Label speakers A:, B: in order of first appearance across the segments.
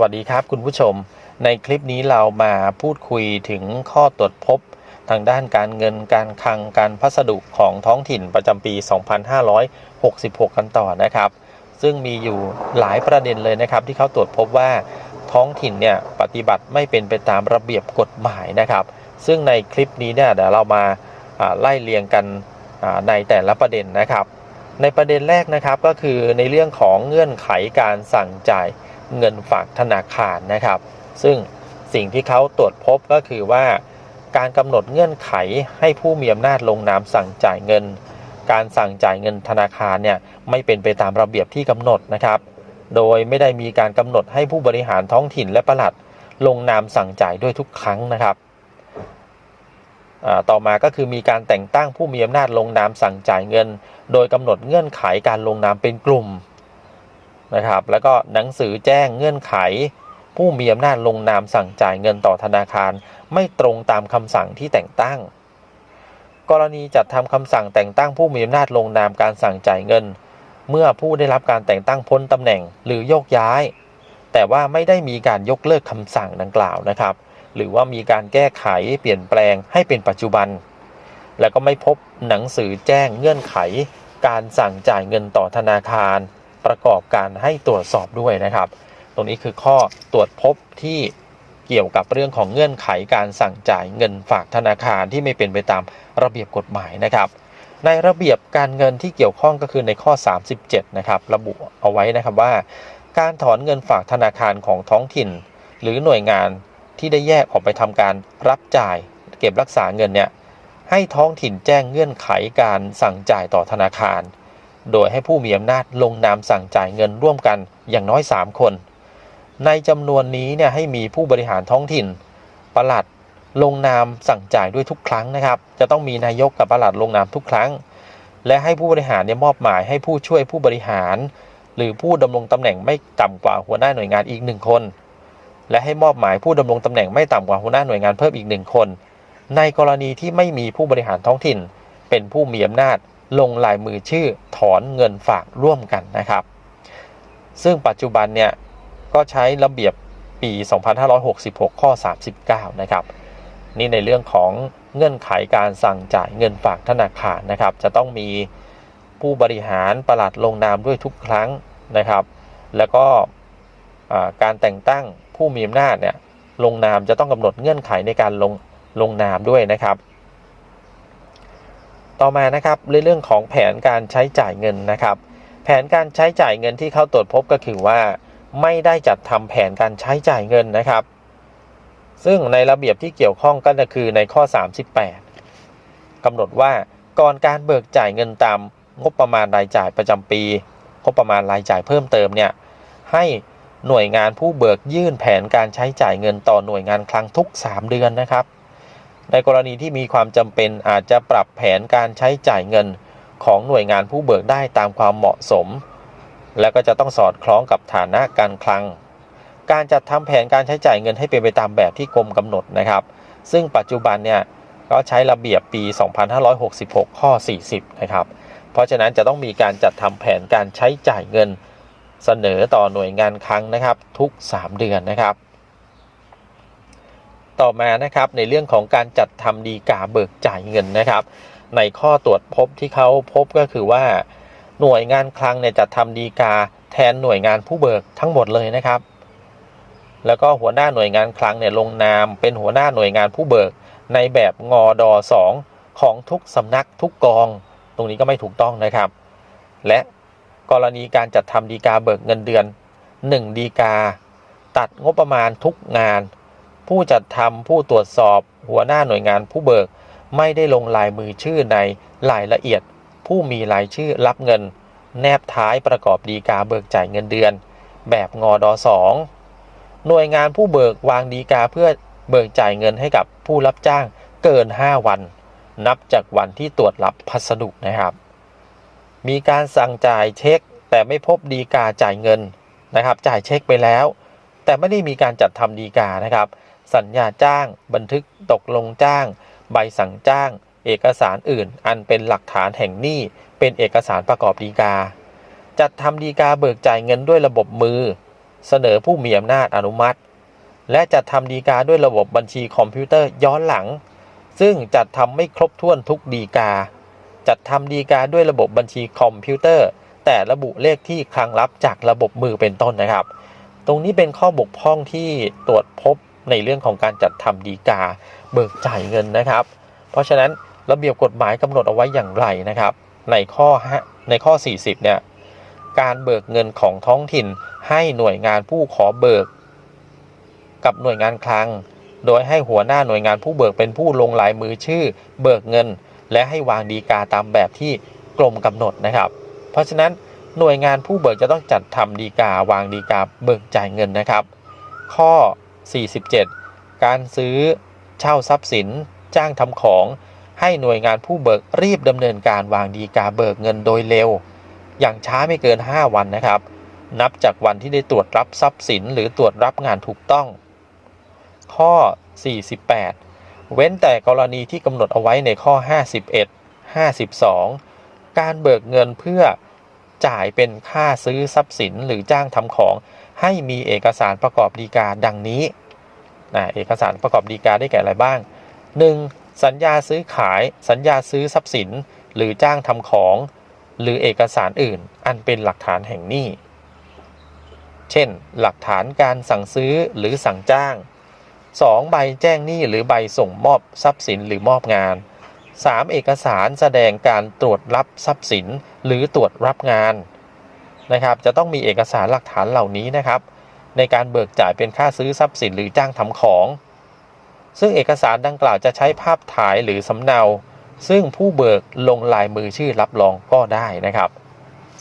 A: วัสดีครับคุณผู้ชม ในคลิปนี้เรามาพูดคุยถึงข้อตรวจพบ ทางด้านการเงินการคลังการพัสดุของท้องถิ่นประจำปี 2566 กันต่อนะครับ ซึ่งมีอยู่หลายประเด็นเลยนะครับ ที่เขาตรวจพบว่าท้องถิ่นเนี่ยปฏิบัติไม่เป็นไปตามระเบียบกฎหมายนะครับ ซึ่งในคลิปนี้เนี่ยเดี๋ยวเรามาไล่เรียงกันในแต่ละประเด็นนะครับ ในประเด็นแรกนะครับก็คือในเรื่องของเงื่อนไขการสั่งจ่าย เงินฝากธนาคารนะครับ ซึ่งสิ่งที่เขาตรวจพบก็คือว่า การกำหนดเงื่อนไขให้ผู้มีอำนาจลงนามสั่งจ่ายเงิน การสั่งจ่ายเงินธนาคารเนี่ยไม่เป็นไปตามระเบียบที่กำหนดนะครับ โดยไม่ได้มีการกำหนดให้ผู้บริหารท้องถิ่นและประหลัดลงนามสั่งจ่ายด้วยทุกครั้งนะครับต่อมาก็คือมีการแต่งตั้งผู้มีอำนาจลงนามสั่งจ่ายเงิน โดยกำหนดเงื่อนไขการลงนามเป็นกลุ่ม นะครับ แล้วก็หนังสือแจ้งเงื่อนไข ผู้มีอำนาจลงนามสั่งจ่ายเงินต่อธนาคาร ไม่ตรงตามคำสั่งที่แต่งตั้ง กรณีจัดทำคำสั่งแต่งตั้งผู้มีอำนาจลงนามการสั่งจ่ายเงิน เมื่อผู้ได้รับการแต่งตั้งพ้นตำแหน่งหรือโยกย้าย แต่ว่าไม่ได้มีการยกเลิกคำสั่งดังกล่าวนะครับ หรือว่ามีการแก้ไขเปลี่ยนแปลงให้เป็นปัจจุบัน แล้วก็ไม่พบหนังสือแจ้งเงื่อนไข การสั่งจ่ายเงินต่อธนาคาร ประกอบการให้ตรวจสอบด้วยนะครับ ตรงนี้คือข้อตรวจพบที่เกี่ยวกับเรื่องของเงื่อนไขการสั่งจ่ายเงินฝากธนาคารที่ไม่เป็นไปตามระเบียบกฎหมายนะครับ ในระเบียบการเงินที่เกี่ยวข้องก็คือในข้อ 37 นะครับ ระบุเอาไว้นะครับว่า การถอนเงินฝากธนาคารของท้องถิ่น หรือหน่วยงานที่ได้แยกออกไปทำการรับจ่าย เก็บรักษาเงินเนี่ยให้ท้องถิ่นแจ้งเงื่อนไขการสั่งจ่ายต่อธนาคาร โดยให้ผู้มีอำนาจลงนามสั่งจ่ายเงินร่วมกันอย่างน้อย 3 คน ในจำนวนนี้เนี่ยให้มีผู้บริหารท้องถิ่นประหลัดลงนามสั่งจ่ายด้วยทุกครั้งนะครับ จะต้องมีนายกกับประหลัดลงนามทุกครั้ง และให้ผู้บริหารเนี่ยมอบหมายให้ผู้ช่วยผู้บริหาร หรือผู้ดำรงตำแหน่งไม่ต่ำกว่าหัวหน้าหน่วยงานอีกหนึ่งคน และให้มอบหมายผู้ดำรงตำแหน่งไม่ต่ำกว่าหัวหน้าหน่วยงานเพิ่มอีกหนึ่งคน ในกรณีที่ไม่มีผู้บริหารท้องถิ่น เป็นผู้มีอำนาจ ลงลายมือชื่อถอนเงินฝากร่วมกันนะครับ ซึ่งปัจจุบันเนี่ยก็ใช้ระเบียบปี 2566 ข้อ 39 นะครับ นี่ในเรื่องของเงื่อนไขการสั่งจ่ายเงินฝากธนาคารนะครับ จะต้องมีผู้บริหารประหลัดลงนามด้วยทุกครั้งนะครับ แล้วก็การแต่งตั้งผู้มีอำนาจเนี่ยลงนามจะต้องกำหนดเงื่อนไขในการลงลงนามด้วยนะครับ ต่อมานะครับในเรื่องของแผนการใช้จ่ายเงินนะครับ แผนการใช้จ่ายเงินที่เขาตรวจพบก็คือว่า ไม่ได้จัดทำแผนการใช้จ่ายเงินนะครับ ซึ่งในระเบียบที่เกี่ยวข้องก็คือในข้อ 38กำหนดว่าก่อนการเบิกจ่ายเงินตามงบประมาณรายจ่ายประจำปีงบประมาณรายจ่ายเพิ่มเติมเนี่ยให้หน่วยงานผู้เบิกยื่นแผนการใช้จ่ายเงินต่อหน่วยงานคลังทุก 3 เดือนนะครับ ในกรณีที่มีความจำเป็นอาจจะปรับแผนการใช้จ่ายเงินของหน่วยงานผู้เบิกได้ตามความเหมาะสม และก็จะต้องสอดคล้องกับฐานะการคลัง การจัดทำแผนการใช้จ่ายเงินให้เป็นไปตามแบบที่กรมกำหนดนะครับ ซึ่งปัจจุบันเนี่ยก็ใช้ระเบียบปี 2566 ข้อ 40 นะครับ เพราะฉะนั้นจะต้องมีการจัดทำแผนการใช้จ่ายเงินเสนอต่อหน่วยงานคลังนะครับ ทุก 3 เดือนนะครับ ต่อมานะครับในเรื่องของการจัดทำดีกาเบิกจ่ายเงินนะครับ ในข้อตรวจพบที่เขาพบก็คือว่า หน่วยงานคลังเนี่ยจัดทำดีกาแทนหน่วยงานผู้เบิกทั้งหมดเลยนะครับ แล้วก็หัวหน้าหน่วยงานคลังเนี่ยลงนามเป็นหัวหน้าหน่วยงานผู้เบิก ในแบบงอดอ2ของทุกสำนักทุกกอง ตรงนี้ก็ไม่ถูกต้องนะครับ และกรณีการจัดทำดีกาเบิกเงินเดือน 1 ดีกา ตัดงบประมาณทุกงาน ผู้จัดทำผู้ตรวจสอบ หัวหน้าหน่วยงานผู้เบิก ไม่ได้ลงลายมือชื่อในรายละเอียด ผู้มีรายชื่อรับเงิน แนบท้ายประกอบดีกาเบิกจ่ายเงินเดือน แบบงอดอ2หน่วยงานผู้เบิกวางดีกาเพื่อเบิกจ่ายเงินให้กับผู้รับจ้างเกิน 5 วัน นับจากวันที่ตรวจรับพัสดุนะครับ มีการสั่งจ่ายเช็ค แต่ไม่พบดีกาจ่ายเงินนะครับ จ่ายเช็คไปแล้ว แต่ไม่ได้มีการจัดทำดีกานะครับ สัญญาจ้าง บันทึกตกลงจ้าง ใบสั่งจ้าง เอกสารอื่น อันเป็นหลักฐานแห่งหนี้เป็นเอกสารประกอบดีกา จัดทำดีกาเบิกจ่ายเงินด้วยระบบมือ เสนอผู้มีอำนาจอนุมัติ และจัดทำดีกาด้วยระบบบัญชีคอมพิวเตอร์ย้อนหลัง ซึ่งจัดทำไม่ครบถ้วนทุกดีกา จัดทำดีกาด้วยระบบบัญชีคอมพิวเตอร์ แต่ระบุเลขที่คลังลับจากระบบมือเป็นต้นนะครับ ตรงนี้เป็นข้อบกพร่องที่ตรวจพบ ในเรื่องของการจัดทำดีกาเบิกจ่ายเงินนะครับ เพราะฉะนั้นระเบียบกฎหมายกำหนดเอาไว้อย่างไรนะครับ ในข้อห้าในข้อ 40 เนี่ยการเบิกเงินของท้องถิ่นให้หน่วยงานผู้ขอเบิก กับหน่วยงานคลัง โดยให้หัวหน้าหน่วยงานผู้เบิกเป็นผู้ลงลายมือชื่อ เบิกเงิน และให้วางดีกาตามแบบที่กรมกำหนดนะครับ เพราะฉะนั้นหน่วยงานผู้เบิกจะต้องจัดทำดีกาวางดีกาเบิกจ่ายเงินนะครับ ข้อ 47 การซื้อเช่าทรัพย์สิน จ้างทำของ ให้หน่วยงานผู้เบิกรีบดำเนินการวางดีกาเบิกเงินโดยเร็ว อย่างช้าไม่เกิน 5 วันนะครับ นับจากวันที่ได้ตรวจรับทรัพย์สิน หรือตรวจรับงานถูกต้อง ข้อ 48 เว้นแต่กรณีที่กำหนดเอาไว้ในข้อ 51 52 การเบิกเงินเพื่อจ่ายเป็นค่าซื้อทรัพย์สินหรือจ้างทำของ ให้มีเอกสารประกอบดีกาดังนี้นะเอกสารประกอบดีกาได้แก่อะไรบ้าง 1. สัญญาซื้อขาย สัญญาซื้อทรัพย์สิน หรือจ้างทำของ หรือเอกสารอื่น อันเป็นหลักฐานแห่งหนี้ เช่น หลักฐานการสั่งซื้อหรือสั่งจ้าง 2. ใบแจ้งหนี้หรือใบส่งมอบทรัพย์สินหรือมอบงาน 3. เอกสารแสดงการตรวจรับทรัพย์สิน หรือตรวจรับงาน นะครับ จะต้องมีเอกสารหลักฐานเหล่านี้นะครับ ในการเบิกจ่ายเป็นค่าซื้อทรัพย์สินหรือจ้างทำของ ซึ่งเอกสารดังกล่าวจะใช้ภาพถ่ายหรือสำเนา ซึ่งผู้เบิกลงลายมือชื่อรับรองก็ได้นะครับ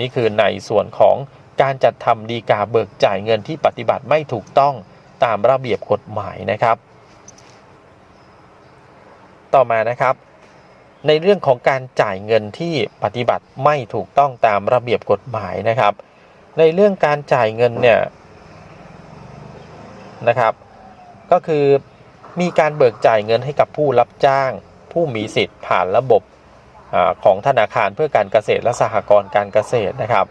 A: นี่คือในส่วนของการจัดทำดีกาเบิกจ่ายเงินที่ปฏิบัติไม่ถูกต้องตามระเบียบกฎหมายนะครับ ต่อมานะครับ ในเรื่องของการจ่ายเงินที่ปฏิบัติไม่ถูกต้องตามระเบียบกฎหมายนะครับ ในเรื่องการจ่ายเงินเนี่ยนะครับ ก็คือมีการเบิกจ่ายเงินให้กับผู้รับจ้าง ผู้มีสิทธิ์ผ่านระบบอของธนาคารเพื่อการเกษตรและสหกรณ์การเกษตรนะครับ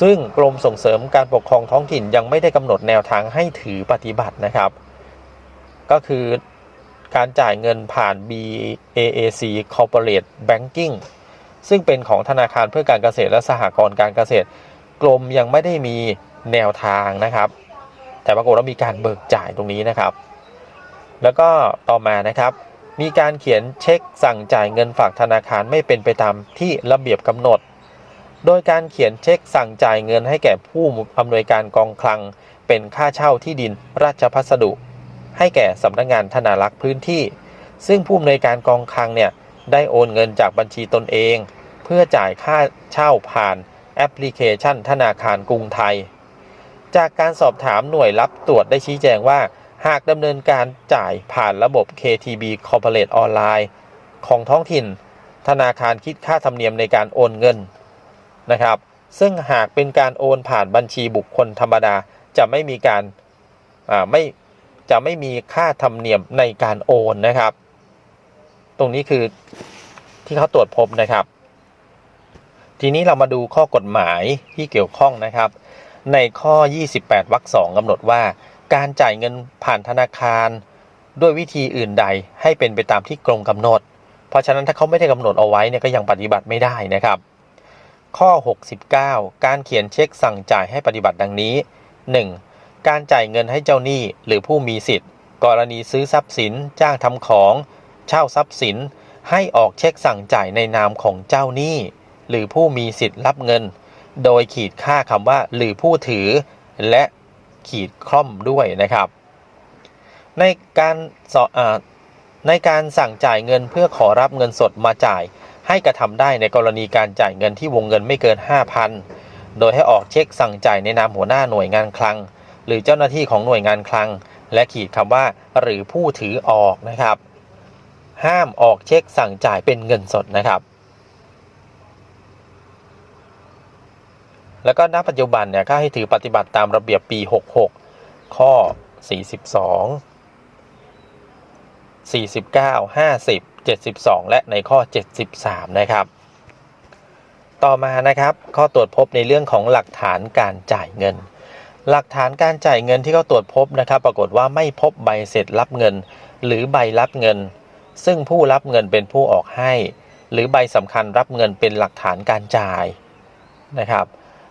A: ซึ่งกรมส่งเสริมการปกครองท้องถิ่นยังไม่ได้กำหนดแนวทางให้ถือปฏิบัตินะครับ ก็คือ การจ่ายเงินผ่าน BAAC Corporate Banking ซึ่งเป็นของธนาคารเพื่อการเกษตรและสหกรณ์การเกษตร กรมยังไม่ได้มีแนวทางนะครับ แต่ปรากฏว่ามีการเบิกจ่ายตรงนี้นะครับ แล้วก็ต่อมานะครับ มีการเขียนเช็คสั่งจ่ายเงินฝากธนาคารไม่เป็นไปตามที่ระเบียบกำหนด โดยการเขียนเช็คสั่งจ่ายเงินให้แก่ผู้อำนวยการกองคลัง เป็นค่าเช่าที่ดินราชพัสดุ ให้แก่สำนักงานธนารักษ์พื้นที่ ซึ่งผู้อำนวยการกองคลังเนี่ยได้โอนเงินจากบัญชีตนเอง เพื่อจ่ายค่าเช่าผ่านแอปพลิเคชันธนาคารกรุงไทย จากการสอบถามหน่วยรับตรวจได้ชี้แจงว่า หากดำเนินการจ่ายผ่านระบบ KTB Corporate ออนไลน์ของท้องถิ่น ธนาคารคิดค่าธรรมเนียมในการโอนเงินนะครับ ซึ่งหากเป็นการโอนผ่านบัญชีบุคคลธรรมดาจะไม่มีการไม่ จะไม่มีค่าธรรมเนียมในการโอนนะครับ ตรงนี้คือที่เขาตรวจพบนะครับ ทีนี้เรามาดูข้อกฎหมายที่เกี่ยวข้องนะครับ ในข้อ 28วรรคสองกำหนดว่า การจ่ายเงินผ่านธนาคาร ด้วยวิธีอื่นใดให้เป็นไปตามที่กรมกำหนด เพราะฉะนั้นถ้าเขาไม่ได้กำหนดเอาไว้เนี่ยก็ยังปฏิบัติไม่ได้นะครับ ข้อ 69 การเขียนเช็คสั่งจ่ายให้ปฏิบัติดังนี้ 1. การจ่ายเงินให้เจ้าหนี้หรือผู้มีสิทธิ์ กรณีซื้อทรัพย์สิน จ้างทำของ เช่าทรัพย์สิน ให้ออกเช็คสั่งจ่ายในนามของเจ้าหนี้ หรือผู้มีสิทธิ์รับเงิน โดยขีดค่าคำว่า หรือผู้ถือ และขีดคล่อมด้วยนะครับ ในการสอในการสั่งจ่ายเงินเพื่อขอรับเงินสดมาจ่าย ให้กระทำได้ในกรณีการจ่ายเงินที่วงเงินไม่เกิน 5,000 โดยให้ออกเช็คสั่งจ่ายในนามหัวหน้าหน่วยงานคลัง หรือเจ้าหน้าที่ของหน่วยงานคลัง และขีดคำว่า หรือผู้ถือออกนะครับ ห้ามออกเช็คสั่งจ่ายเป็นเงินสดนะครับ แล้วก็ณปัจจุบันเนี่ยก็ให้ถือปฏิบัติตามระเบียบปี 66 ข้อ 42 49 50 72 และในข้อ 73 นะครับ ต่อมานะครับ ข้อตรวจพบในเรื่องของหลักฐานการจ่ายเงิน หลักฐานการจ่ายเงินที่เขาตรวจพบนะครับ ปรากฏว่าไม่พบใบเสร็จรับเงิน หรือใบรับเงิน ซึ่งผู้รับเงินเป็นผู้ออกให้ หรือใบสำคัญรับเงินเป็นหลักฐานการจ่ายนะครับ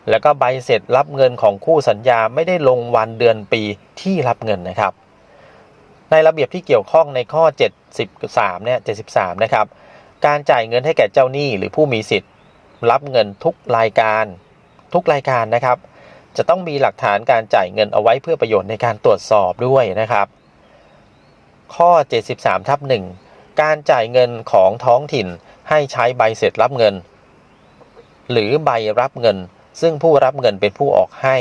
A: แล้วก็ใบเสร็จรับเงินของคู่สัญญาไม่ได้ลงวันเดือนปีที่รับเงินนะครับ ในระเบียบที่เกี่ยวข้องในข้อ 73เนี่ย73 นะครับ การจ่ายเงินให้แก่เจ้าหนี้หรือผู้มีสิทธิ์ รับเงินทุกรายการ ทุกรายการนะครับ จะต้องมีหลักฐานการจ่ายเงินเอาไว้เพื่อประโยชน์ในการตรวจสอบด้วยนะครับ ข้อ 73ทับ1การจ่ายเงินของท้องถิ่นให้ใช้ใบเสร็จรับเงิน หรือใบรับเงิน ซึ่งผู้รับเงินเป็นผู้ออกให้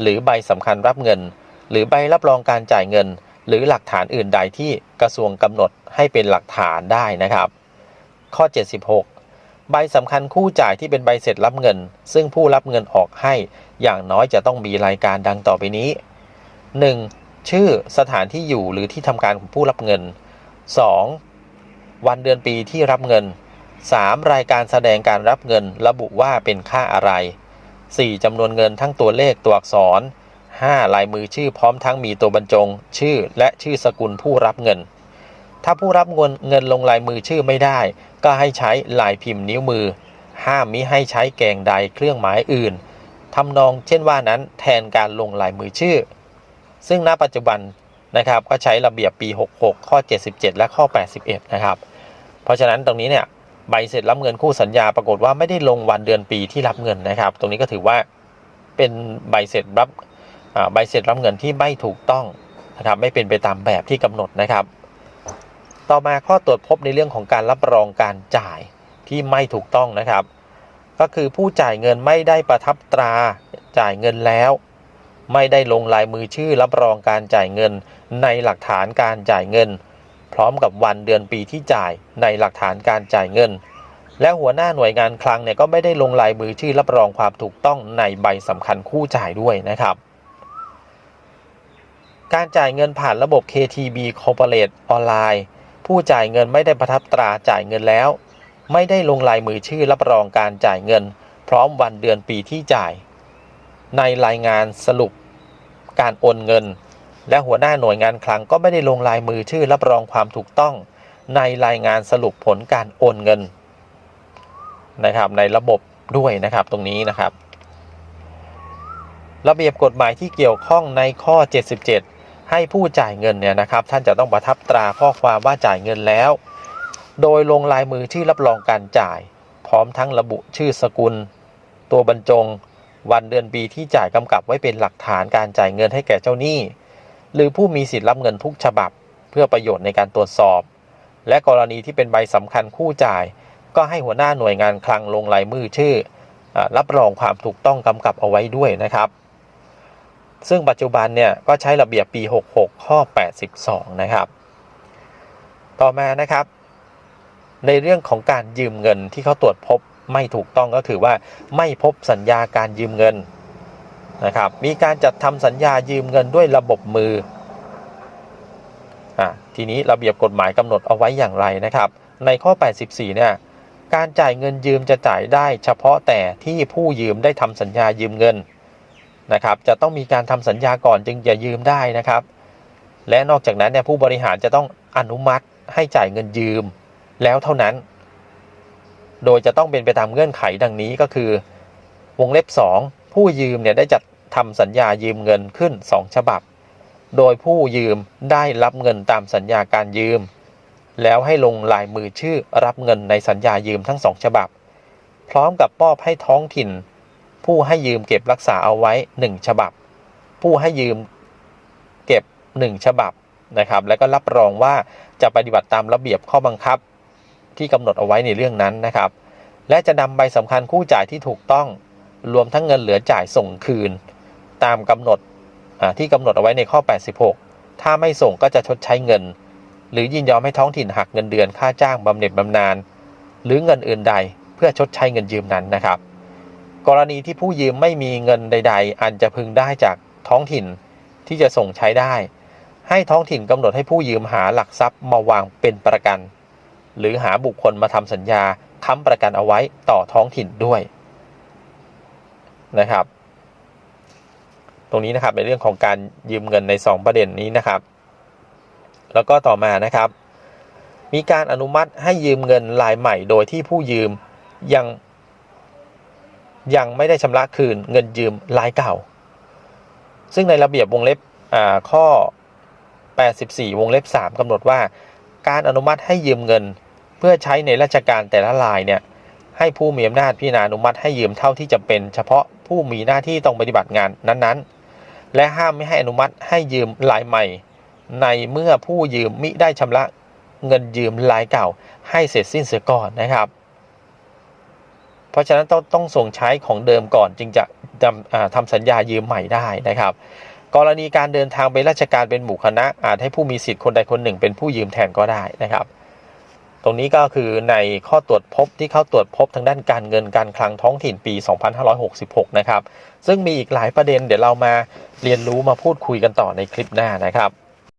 A: หรือใบสำคัญรับเงิน หรือใบรับรองการจ่ายเงิน หรือหลักฐานอื่นใดที่กระทรวงกำหนดให้เป็นหลักฐานได้นะครับ ข้อ 76 ใบสำคัญคู่จ่ายที่เป็นใบเสร็จรับเงิน ซึ่งผู้รับเงินออกให้ อย่างน้อยจะต้องมีรายการดังต่อไปนี้ 1. ชื่อสถานที่อยู่หรือที่ทำการของผู้รับเงิน 2. วันเดือนปีที่รับเงิน 3. รายการแสดงการรับเงินระบุว่าเป็นค่าอะไร 4. จำนวนเงินทั้งตัวเลขตัวอักษร 5. ลายมือชื่อพร้อมทั้งมีตัวบรรจง ชื่อและชื่อสกุลผู้รับเงิน ถ้าผู้รับเงินเงินลงลายมือชื่อไม่ได้ ก็ให้ใช้ลายพิมพ์นิ้วมือ ห้ามมิให้ใช้แกงใดเครื่องหมายอื่นทำนองเช่นว่านั้นแทนการลงลายมือชื่อ ซึ่งณปัจจุบันนะครับก็ใช้ระเบียบปี 66 ข้อ 77 และข้อ 81 นะครับ เพราะฉะนั้นตรงนี้เนี่ยใบเสร็จรับเงินคู่สัญญาปรากฏว่าไม่ได้ลงวันเดือนปีที่รับเงินนะครับ ตรงนี้ก็ถือว่าเป็นใบเสร็จรับใบเสร็จรับเงินที่ไม่ถูกต้องนะครับไม่เป็นไปตามแบบที่กำหนดนะครับ ต่อมาข้อตรวจพบในเรื่องของการรับรองการจ่ายที่ไม่ถูกต้องนะครับ ก็คือผู้จ่ายเงินไม่ได้ประทับตราจ่ายเงินแล้ว ไม่ได้ลงลายมือชื่อรับรองการจ่ายเงิน ในหลักฐานการจ่ายเงิน พร้อมกับวันเดือนปีที่จ่ายในหลักฐานการจ่ายเงิน และหัวหน้าหน่วยงานคลังเนี่ยก็ไม่ได้ลงลายมือชื่อรับรองความถูกต้องในใบสำคัญคู่จ่ายด้วยนะครับการจ่ายเงินผ่านระบบ KTB Corporate ออนไลน์ ผู้จ่ายเงินไม่ได้ประทับตราจ่ายเงินแล้ว ไม่ได้ลงลายมือชื่อรับรองการจ่ายเงิน พร้อมวันเดือนปีที่จ่าย ในรายงานสรุปการโอนเงิน และหัวหน้าหน่วยงานคลังก็ไม่ได้ลงลายมือชื่อรับรองความถูกต้อง ในรายงานสรุปผลการโอนเงินนะครับในระบบด้วยนะครับตรงนี้นะครับ ระเบียบกฎหมายที่เกี่ยวข้องในข้อ 77 ให้ผู้จ่ายเงินเนี่ยนะครับท่านจะต้องประทับตราข้อความว่าจ่ายเงินแล้ว โดยลงลายมือชื่อรับรองการจ่าย พร้อมทั้งระบุชื่อสกุล ตัวบรรจง วันเดือนปีที่จ่ายกำกับไว้เป็นหลักฐานการจ่ายเงินให้แก่เจ้าหนี้ หรือผู้มีสิทธิ์รับเงินทุกฉบับ เพื่อประโยชน์ในการตรวจสอบ และกรณีที่เป็นใบสำคัญคู่จ่าย ก็ให้หัวหน้าหน่วยงานคลังลงลายมือชื่ออรับรองความถูกต้องกำกับเอาไว้ด้วยนะครับ ซึ่งปัจจุบันเนี่ยก็ใช้ระเบียบปี 66 ข้อ 82 นะครับ ต่อมานะครับ ในเรื่องของการยืมเงินที่เขาตรวจพบไม่ถูกต้องก็คือว่าไม่พบสัญญาการยืมเงินนะครับ มีการจัดทำสัญญายืมเงินด้วยระบบมืออะทีนี้ระเบียบกฎหมายกำหนดเอาไว้อย่างไรนะครับ ในข้อ 84 เนี่ยการจ่ายเงินยืมจะจ่ายได้เฉพาะแต่ที่ผู้ยืมได้ทำสัญญายืมเงิน นะครับจะต้องมีการทำสัญญาก่อนจึงจะยืมได้นะครับ และนอกจากนั้นเนี่ยผู้บริหารจะต้องอนุมัติให้จ่ายเงินยืม แล้วเท่านั้น โดยจะต้องเป็นไปตามเงื่อนไขดังนี้ก็คือ วงเล็บ 2 ผู้ยืมเนี่ยได้จัดทำสัญญายืมเงินขึ้น 2 ฉบับ โดยผู้ยืมได้รับเงินตามสัญญาการยืม แล้วให้ลงลายมือชื่อรับเงินในสัญญายืมทั้งสองฉบับ พร้อมกับมอบให้ท้องถิ่น ผู้ให้ยืมเก็บรักษาเอาไว้ 1 ฉบับ ผู้ให้ยืมเก็บ 1 ฉบับนะครับ แล้วก็รับรองว่าจะปฏิบัติตามระเบียบข้อบังคับที่กำหนดเอาไว้ในเรื่องนั้นนะครับ และจะนำใบสำคัญคู่จ่ายที่ถูกต้องรวมทั้งเงินเหลือจ่ายส่งคืน ตามกำหนดที่กำหนดเอาไว้ในข้อ 86 ถ้าไม่ส่งก็จะชดใช้เงิน หรือยินยอมให้ท้องถิ่นหักเงินเดือนค่าจ้างบำเหน็จบำนาญหรือเงินอื่นใดเพื่อชดใช้เงินยืมนั้นนะครับ กรณีที่ผู้ยืมไม่มีเงินใด ๆ อันจะพึงได้จากท้องถิ่นที่จะส่งใช้ได้ ให้ท้องถิ่นกำหนดให้ผู้ยืมหาหลักทรัพย์มาวางเป็นประกัน หรือหาบุคคลมาทำสัญญาค้ำประกันเอาไว้ต่อท้องถิ่นด้วยนะครับ ตรงนี้นะครับในเรื่องของการยืมเงินใน 2 ประเด็นนี้นะครับ แล้วก็ต่อมานะครับ มีการอนุมัติให้ยืมเงินรายใหม่โดยที่ผู้ยืมยัง ยังไม่ได้ชำระคืนเงินยืมรายเก่า ซึ่งในระเบียบวงเล็บข้อ 84 วงเล็บ 3กำหนดว่า การอนุมัติให้ยืมเงิน เพื่อใช้ในราชการแต่ละรายเนี่ยให้ผู้มีอำนาจพิจารณาอนุมัติให้ยืมเท่าที่จำเป็น เฉพาะผู้มีหน้าที่ต้องปฏิบัติงานนั้นๆ และห้ามไม่ให้อนุมัติให้ยืมรายใหม่ ในเมื่อผู้ยืมมิได้ชำระเงินยืมรายเก่า ให้เสร็จสิ้นเสียก่อนนะครับ เพราะฉะนั้นต้องต้องส่งใช้ของเดิมก่อนจึงจะทำทำสัญญายืมใหม่ได้นะครับ กรณีการเดินทางไปราชการเป็นหมู่คณะ อาจให้ผู้มีสิทธิ์คนใดคนหนึ่ง เป็นผู้ยืมแทนก็ได้นะครับ ตรงนี้ก็คือในข้อตรวจพบที่เขาตรวจพบทางด้านการเงินการคลังท้องถิ่นปี 2566 นะครับ ซึ่งมีอีกหลายประเด็นเดี๋ยวเรามาเรียนรู้มาพูดคุยกันต่อในคลิปหน้านะครับ